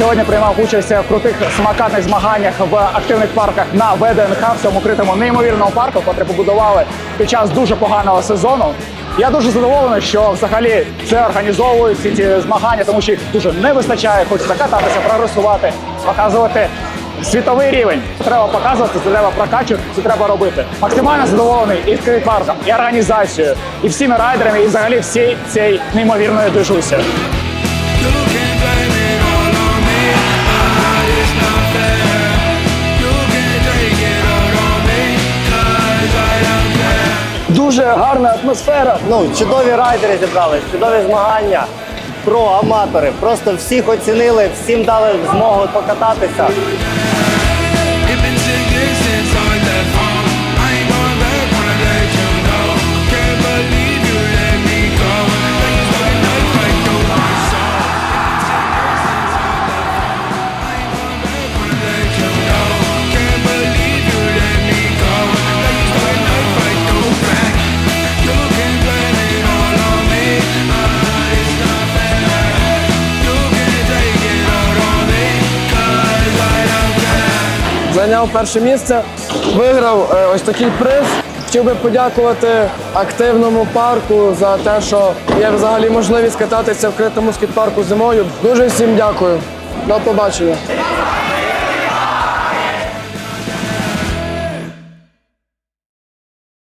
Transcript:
сьогодні приймав участь в крутих самокатних змаганнях в активних парках на ВДНХ в цьому критому неймовірному парку, котрий побудували під час дуже поганого сезону. Я дуже задоволений, що взагалі це організовують всі ці змагання, тому що їх дуже не вистачає. Хочеться кататися, прогресувати, показувати світовий рівень. Це треба показувати, це треба прокачувати, це треба робити. Максимально задоволений і скейт-парком, і організацією, і всіми райдерами, і взагалі всією цією неймовірною движусі. Дуже гарна атмосфера. Ну, чудові райдери зібрались, чудові змагання. Про аматори. Просто всіх оцінили, всім дали змогу покататися. Зайняв перше місце, виграв е, ось такий приз. Хотів би подякувати активному парку за те, що є взагалі можливість кататися в критому скейт-парку зимою. Дуже всім дякую. До побачення.